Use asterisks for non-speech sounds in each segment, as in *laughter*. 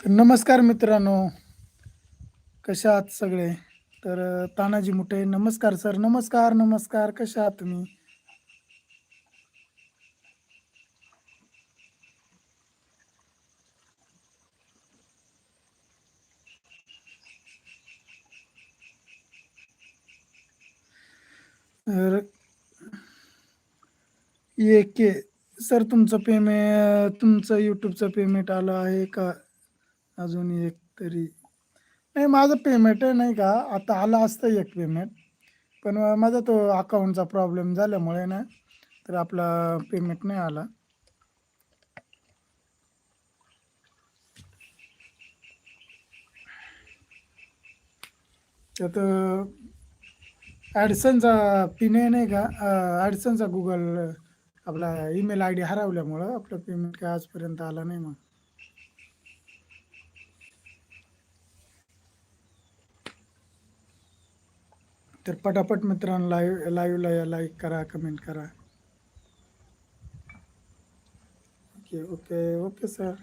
नमस्कार मित्रांनो. कशा आहात सगळे? तर तानाजी मुठे नमस्कार सर नमस्कार नमस्कार. कशा आहात तुम्ही तर ये के सर तुमचं पेमेंट तुमचं यूट्यूबचं पेमेंट आलं आहे का? अजून एक तरी. नाही माझं पेमेंट आहे नाही का? आता आलं असतं एक पेमेंट पण माझा तो अकाउंटचा प्रॉब्लेम झाल्यामुळे ना तर आपला पेमेंट नाही आला. त्यात ॲडसनचा पिन आहे नाही का? ॲडसनचा गुगल आपला ईमेल आय डी हरवल्यामुळं आपलं पेमेंट काय आजपर्यंत आला नाही मग. तर पटापट मित्रांनो लाईव्ह लाईव्हला या लाईक करा कमेंट करा. ओके ओके ओके सर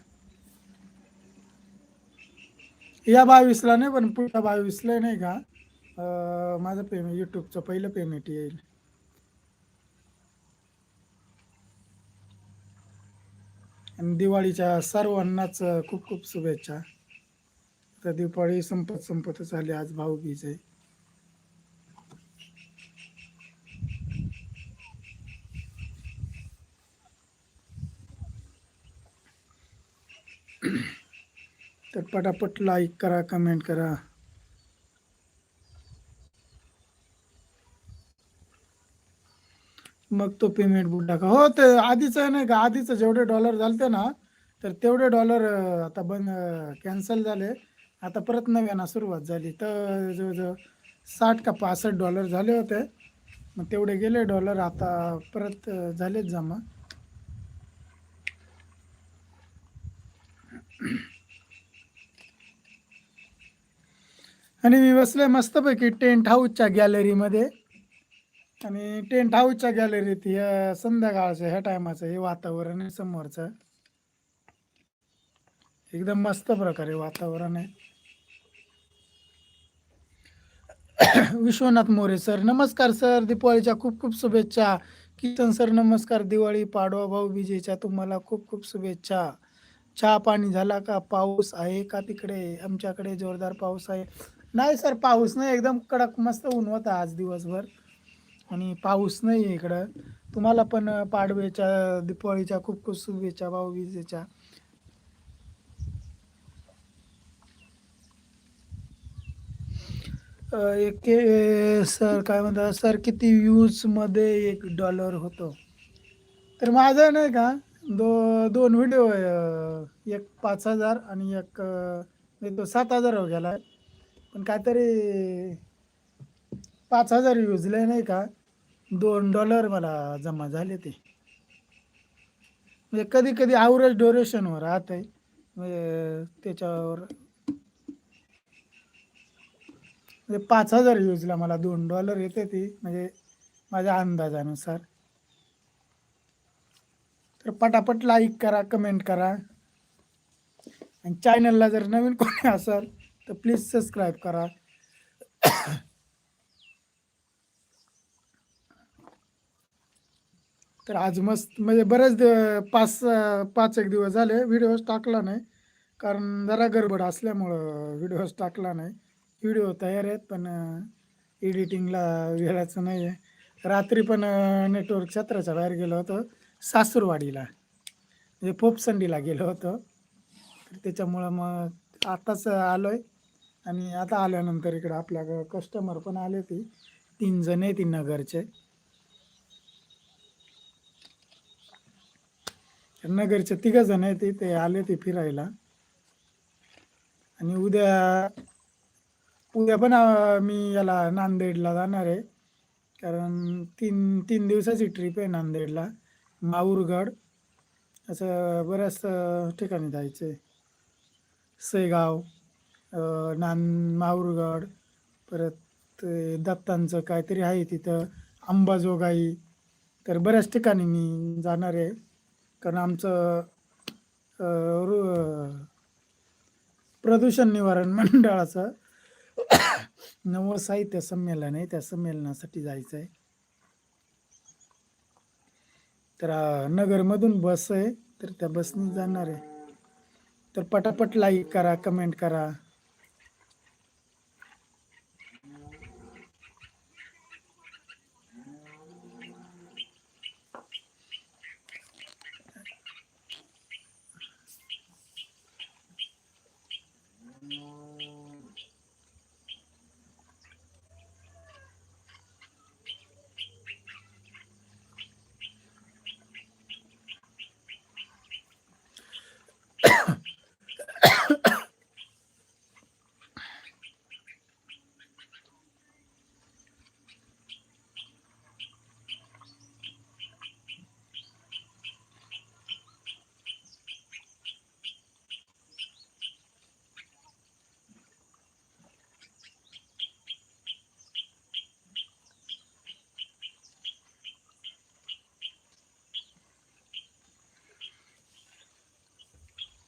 या बावीसला नाही पण पुढच्या बावीसला नाही का अं, माझं पेमेंट यूट्यूबचं पहिलं पेमेंट येईल. आणि दिवाळीच्या सर्वांनाच खूप खूप शुभेच्छा. तर दिवाळी संपत संपतच आली आज भाऊबीज आहे. तर पटापट लाईक करा कमेंट करा. मग तो पेमेंट बुक टाका. हो ते आधीच आहे नाही का? आधीच जेवढे डॉलर झालते ना तर तेवढे डॉलर आता बंद कॅन्सल झाले. आता परत नव्यानं सुरुवात झाली. तर जवळजवळ साठ का पासष्ट डॉलर झाले होते. मग तेवढे गेले डॉलर आता परत झालेच जमा. आणि मी बसले मस्तपैकी टेंट हाऊसच्या गॅलरीमध्ये आणि टेंट हाऊसच्या गॅलरीत या संध्याकाळचं ह्या टायमाचं हे वातावरण आहे समोरचं. एकदम मस्त प्रकारे वातावरण आहे. *coughs* विश्वनाथ मोरे सर नमस्कार सर. दिपाळीच्या खूप खूप शुभेच्छा. किसन सर नमस्कार. दिवाळी पाडवा भाऊ विजेच्या तुम्हाला खूप खूप शुभेच्छा. चहा पाणी झाला का? पाऊस आहे का तिकडे? आमच्याकडे जोरदार पाऊस आहे. नाही सर पाऊस नाही. एकदम कडक मस्त ऊन होता आज दिवसभर. आणि पाऊस नाही आहे इकडं. तुम्हाला पण पाडव्याच्या दीपावळीच्या खूप खूप शुभेच्छा भाऊ विजेच्या एक सर काय म्हणतात सर किती व्ह्यूजमध्ये एक डॉलर होतो. तर माझं नाही का दो दोन व्हिडिओ आहे एक पाच हजार आणि एक म्हणजे तो सात हजार हो गेला. पण काहीतरी पाच हजार व्ह्यूजले नाही का. दोन डॉलर मला जमा झाले ते. म्हणजे कधी कधी आवरेज ड्युरेशनवर राहत आहे म्हणजे त्याच्यावर म्हणजे पाच हजार यूजला मला दोन डॉलर येते ती. म्हणजे माझ्या अंदाजानुसार. तर पटापट लाईक करा कमेंट करा. आणि चॅनलला जर नवीन कोणी असाल तर प्लीज सबस्क्राईब करा. तर आज मस्त म्हणजे बरेच दिव- पाच पाच एक दिवस झाले व्हिडिओज टाकला नाही. कारण जरा गडबड असल्यामुळं व्हिडिओज टाकला नाही. व्हिडिओ तयार आहेत पण एडिटिंगला वेळाचं नाही आहे रात्री पण नेटवर्क क्षेत्राच्या बाहेर गेलो होतो सासूरवाडीला. म्हणजे पोपसंडीला गेलो होतो. तर त्याच्यामुळं मग आत्ताच आलो आहे आणि आता आल्यानंतर इकडं आपल्या कस्टमर पण आले ती तीन जण आहे ती नगरचे नगरचे तिघ जण आहे ते आले ते फिरायला. आणि उद्या उद्या पण मी याला नांदेडला जाणार आहे. कारण तीन तीन दिवसाची ट्रिप आहे नांदेडला. माहूरगड असं बऱ्याच ठिकाणी जायचं आहे. सेगाव नान माहूरगड परत ते दत्तांचं काहीतरी आहे तिथं. अंबाजोगाई तर बऱ्याच ठिकाणी मी जाणार आहे. कारण आमचं रु- प्रदूषण निवारण मंडळाचं नवं साहित्य संमेलन आहे. त्या संमेलनासाठी जायचं आहे तर नगरमधून बस आहे तर त्या बसने जाणार आहे. तर पटापट लाईक करा कमेंट करा.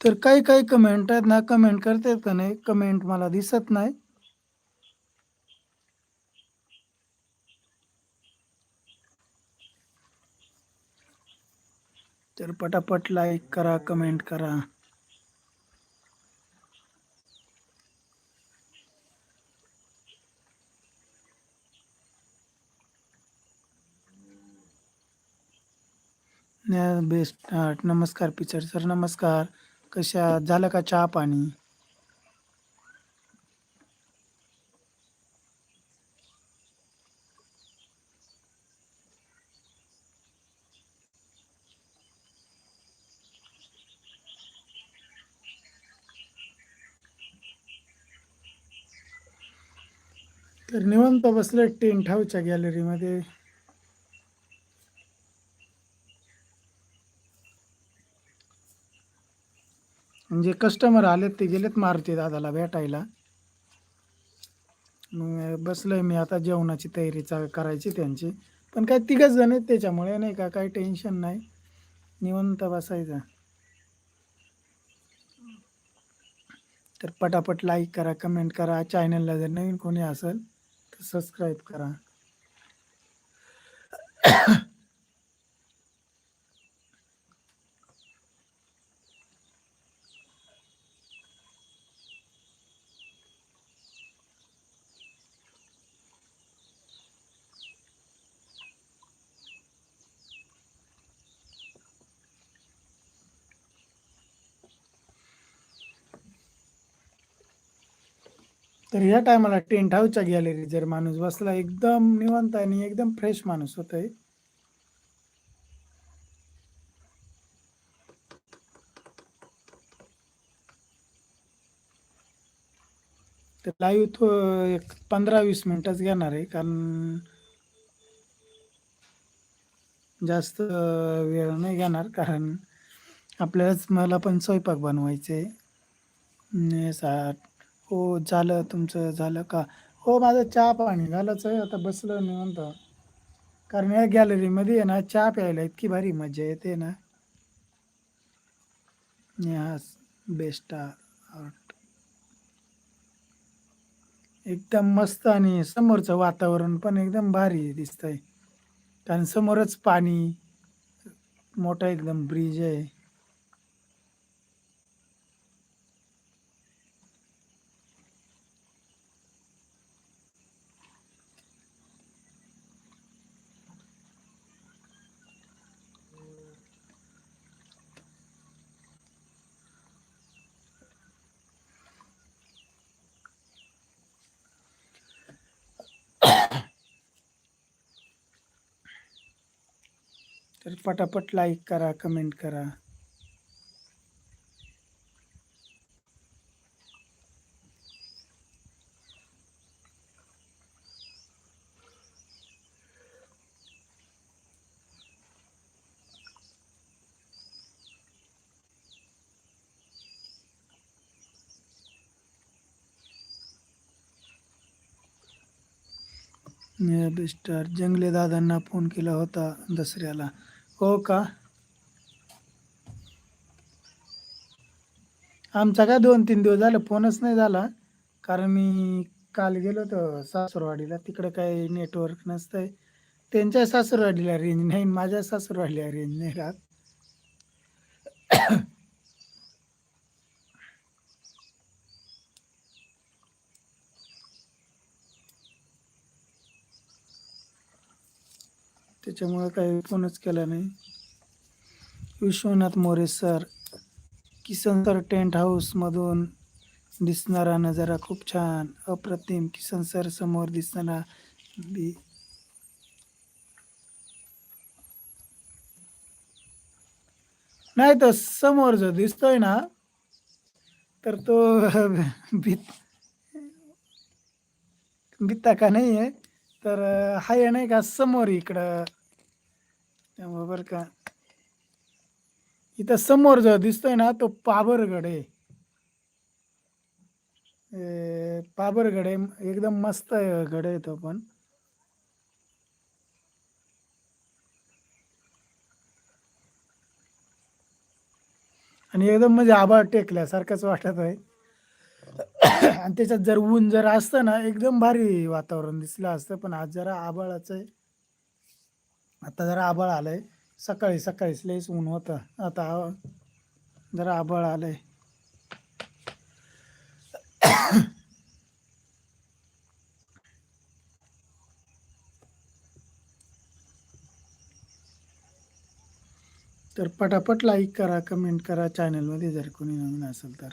तर काही काही कमेंट आहेत ना कमेंट करतात का नाही? कमेंट मला दिसत नाही. तर पटापट लाईक करा कमेंट करा. बेस्ट नमस्कार पिक्चर सर नमस्कार. कशा झालं का चहा पाणी? तर निवंत बसले टेंट हाऊसच्या गॅलरीमध्ये. म्हणजे कस्टमर आलेत ते गेलेत मारुती दादाला भेटायला. मग बसलोय मी आता जेवणाची तयारी चा करायची त्यांची. पण काय तिघच जण आहेत त्याच्यामुळे नाही का काही टेन्शन नाही. निवंत बसायचं. तर पटापट लाईक करा कमेंट करा. चॅनलला जर नवीन कोणी असेल तर सबस्क्राईब करा. तर या टायमाला टेंट हाऊसच्या गॅलरी जर माणूस बसला एकदम निवांत आणि एकदम फ्रेश माणूस होतोय. तर लाईव्ह तो एक पंधरा वीस मिनिटच घेणार आहे कारण जास्त वेळ नाही घेणार कारण आपल्यालाच मला पण स्वयंपाक बनवायचे आहे साठ हो झालं. तुमचं झालं का? हो माझं चहा पाणी झालंच आहे आता बसलं म्हणतो कारण या गॅलरीमध्ये आहे ना चहा प्यायला इतकी भारी मजा येते ना. हा बेस्ट आर्ट एकदम मस्त आणि समोरचं वातावरण पण एकदम भारी दिसतंय. कारण समोरच पाणी मोठा एकदम ब्रिज आहे. तर पटापट लाईक करा कमेंट करा. स्टार जंगले दादांना फ़ोन केला होता दसऱ्याला. हो का? आमचा काय दोन तीन दिवस झालं फोनच नाही झाला. कारण मी काल गेलो होतो सासूरवाडीला. तिकडे काही नेटवर्क नसतंय. त्यांच्या सासूरवाडीला रेंज नाही माझ्या सासूरवाडीला रेंज नाही राहत. त्याच्यामुळं काही फोनच केला नाही. Vishwanath More sir Kisan sir tent हाऊसमधून दिसणारा नजारा खूप छान अप्रतिम. किसन सर समोर दिसणारा बी नाही तर समोर जो दिसतोय ना तर तो *laughs* भीत बित्ता का नाही आहे तर हाय नाही का समोर इकडं त्यामुळे बरं का. इथं समोर जो दिसतोय ना तो पाबरगड. आहे पाबरगड आहे एकदम मस्त आहे गड आहे तो पण. आणि एकदम म्हणजे आभाळ टेकल्यासारखंच वाटत आहे. आणि त्याच्यात जर ऊन जर असतं ना एकदम भारी वातावरण दिसलं असतं पण आज जरा आभाळाचं आहे. आता जरा आबळ आलंय. सकाळी सकाळीच लईच ऊन होतं. आता जरा आबळ आलंय. तर पटापट लाईक करा कमेंट करा. चॅनलमध्ये जर कोणी नवीन असेल तर.